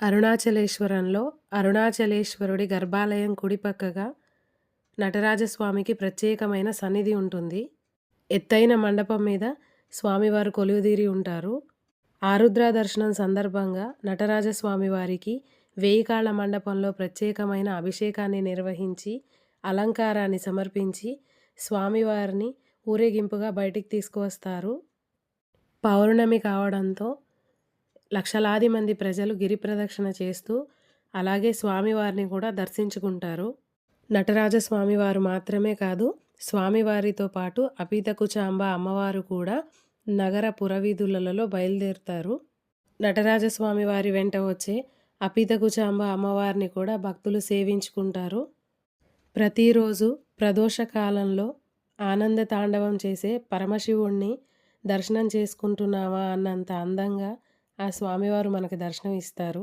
అరుణాచలేశ్వరంలో అరుణాచలేశ్వరుడి గర్భాలయం కుడిపక్కగా నటరాజస్వామికి ప్రత్యేకమైన సన్నిధి ఉంటుంది. ఎత్తైన మండపం మీద స్వామివారు కొలువుదీరి ఉంటారు. ఆరుద్ర దర్శనం సందర్భంగా నటరాజస్వామి వారికి వేయి మండపంలో ప్రత్యేకమైన అభిషేకాన్ని నిర్వహించి అలంకారాన్ని సమర్పించి స్వామివారిని ఊరేగింపుగా బయటికి తీసుకువస్తారు. పౌర్ణమి కావడంతో లక్షలాది మంది ప్రజలు గిరి ప్రదక్షిణ చేస్తూ అలాగే స్వామివారిని కూడా దర్శించుకుంటారు. నటరాజ స్వామివారు మాత్రమే కాదు స్వామివారితో పాటు అపీతకుచాంబ అమ్మవారు కూడా నగర పురవీధులలో బయలుదేరుతారు. నటరాజస్వామి వారి వెంట వచ్చే అపీతకుచాంబ అమ్మవారిని కూడా భక్తులు సేవించుకుంటారు. ప్రతిరోజు ప్రదోష కాలంలో ఆనంద తాండవం చేసే పరమశివుణ్ణి దర్శనం చేసుకుంటున్నావా అన్నంత అందంగా ఆ స్వామివారు మనకు దర్శనం ఇస్తారు